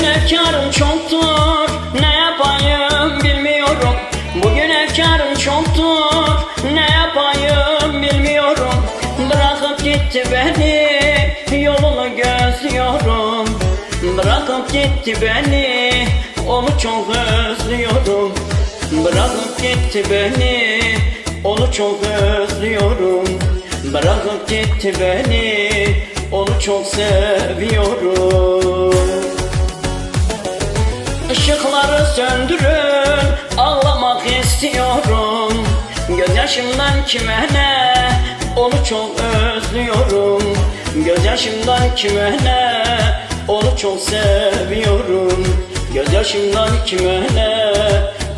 efkarım çoktur Ne yapayım bilmiyorum. Bugün efkarım çoktur Ne yapayım bilmiyorum. Bırakıp gitti beni Yolunu gözlüyorum. Bırakıp gitti beni Onu çok özlüyorum. Bırakıp gitti beni Onu çok özlüyorum. Bırakıp gitti beni Onu çok seviyorum Işıkları söndürün Ağlamak istiyorum. Gözyaşımdan kime ne Onu çok özlüyorum. Gözyaşımdan kime ne Onu çok seviyorum. Gözyaşımdan kime ne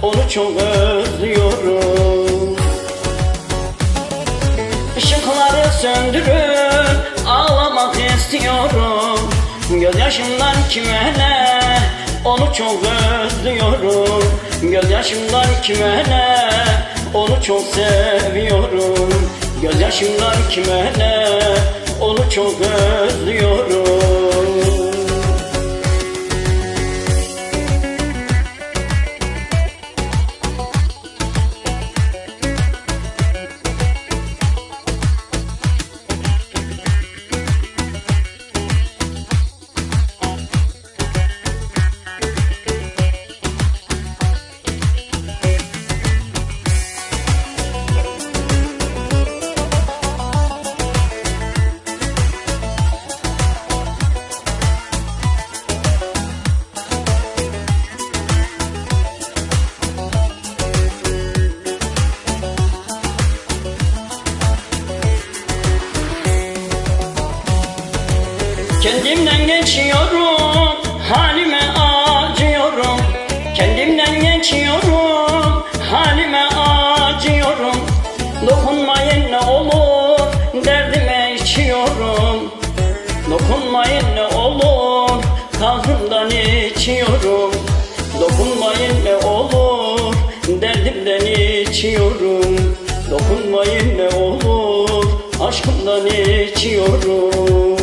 Onu çok özlüyorum. Işıkları söndürün Ağlamak istiyorum. Gözyaşımdan kime ne Onu çok özlüyorum. Gözyaşımdan kime ne? Onu çok seviyorum. Gözyaşımdan kime ne? Onu çok özlüyorum Kendimden geçiyorum, halime acıyorum. Kendimden geçiyorum, halime acıyorum. Dokunmayın ne olur, derdime içiyorum. Dokunmayın ne olur, kahrımdan içiyorum. Dokunmayın ne olur, derdimden içiyorum. Dokunmayın ne olur, aşkımdan içiyorum.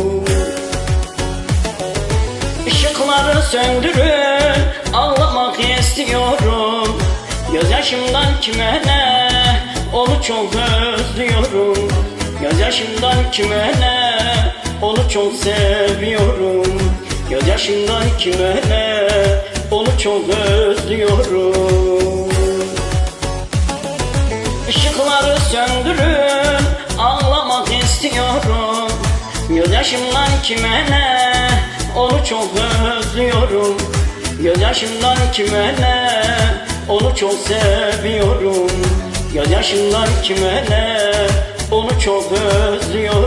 Söndürün Ağlamak istiyorum. Gözyaşımdan kime ne? Onu çok özlüyorum. Gözyaşımdan kime ne? Onu çok seviyorum. Gözyaşımdan kime ne? Onu çok özlüyorum. Işıkları söndürün Ağlamak istiyorum. Gözyaşımdan kime ne Onu çok özlüyorum. Gözyaşımdan kime ne? Onu çok seviyorum. Gözyaşımdan kime ne? Onu çok özlüyorum